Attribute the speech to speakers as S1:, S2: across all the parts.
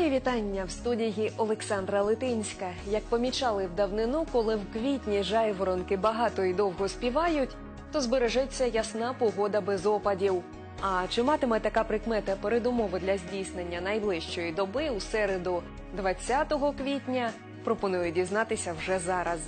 S1: Мої вітання в студії Олександра Литинська. Як помічали в давнину, коли в квітні жайворонки багато і довго співають, то збережеться ясна погода без опадів. А чи матиме така прикмета передумови для здійснення найближчої доби у середу, 20 квітня? Пропоную дізнатися вже зараз.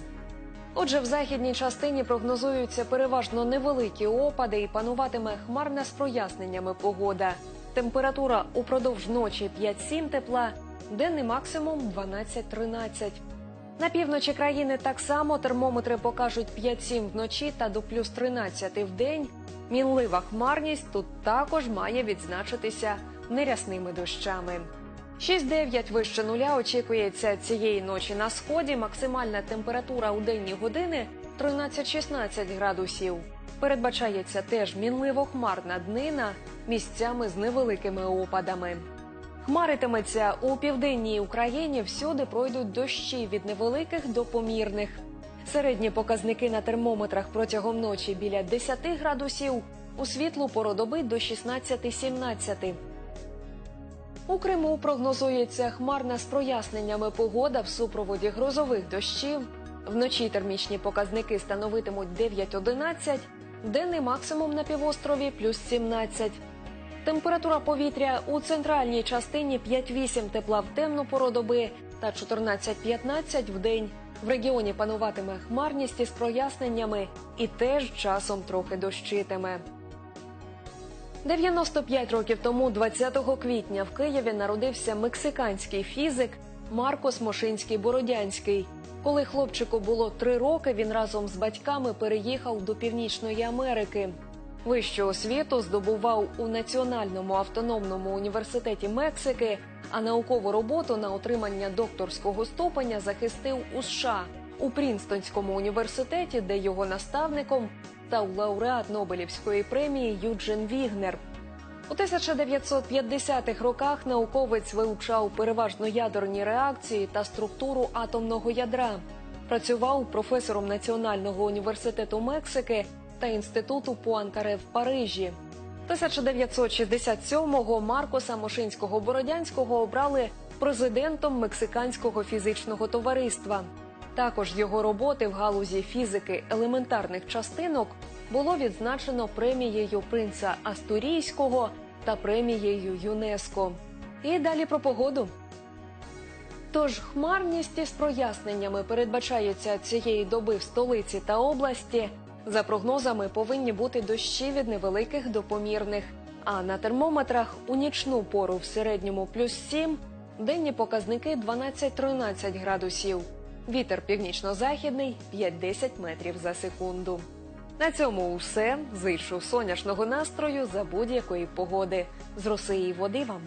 S1: Отже, в західній частині прогнозуються переважно невеликі опади і пануватиме хмарна з проясненнями погода. Температура упродовж ночі 5-7 тепла, денний максимум 12-13. На півночі країни так само термометри покажуть 5-7 вночі та до плюс 13 в день. Мінлива хмарність тут також має відзначитися нерясними дощами. 6-9 вище нуля очікується цієї ночі на сході. Максимальна температура у денні години 13-16 градусів. Передбачається теж мінливо хмарна днина місцями з невеликими опадами. Хмаритиметься у південній Україні. Всюди пройдуть дощі від невеликих до помірних. Середні показники на термометрах протягом ночі біля 10 градусів, у світлу пору доби до 16-17. У Криму прогнозується хмарна з проясненнями погода в супроводі грозових дощів. Вночі термічні показники становитимуть 9-11, денний максимум на півострові плюс 17. Температура повітря у центральній частині 5-8 тепла в темну пору доби та 14-15 в день. В регіоні пануватиме хмарність із проясненнями і теж часом трохи дощитиме. 95 років тому, 20 квітня, в Києві народився мексиканський фізик Маркос Мошинський Бородянський. Коли хлопчику було три роки, він разом з батьками переїхав до Північної Америки. Вищу освіту здобував у Національному автономному університеті Мексики, а наукову роботу на отримання докторського ступеня захистив у США у Прінстонському університеті, де його наставником став лауреат Нобелівської премії Юджин Вігнер. У 1950-х роках науковець вивчав переважно ядерні реакції та структуру атомного ядра. Працював професором Національного університету Мексики та інституту Пуанкаре в Парижі. 1967-го Маркоса Мошинського Бородянського обрали президентом Мексиканського фізичного товариства. Також його роботи в галузі фізики елементарних частинок було відзначено премією принца Астурійського та премією ЮНЕСКО. І далі про погоду. Тож хмарність із проясненнями передбачається цієї доби в столиці та області. За прогнозами повинні бути дощі від невеликих до помірних. А на термометрах у нічну пору в середньому плюс 7, денні показники 12-13 градусів. Вітер північно-західний 5-10 метрів за секунду. На цьому все. Зичу сонячного настрою за будь-якої погоди. З роси і води вам.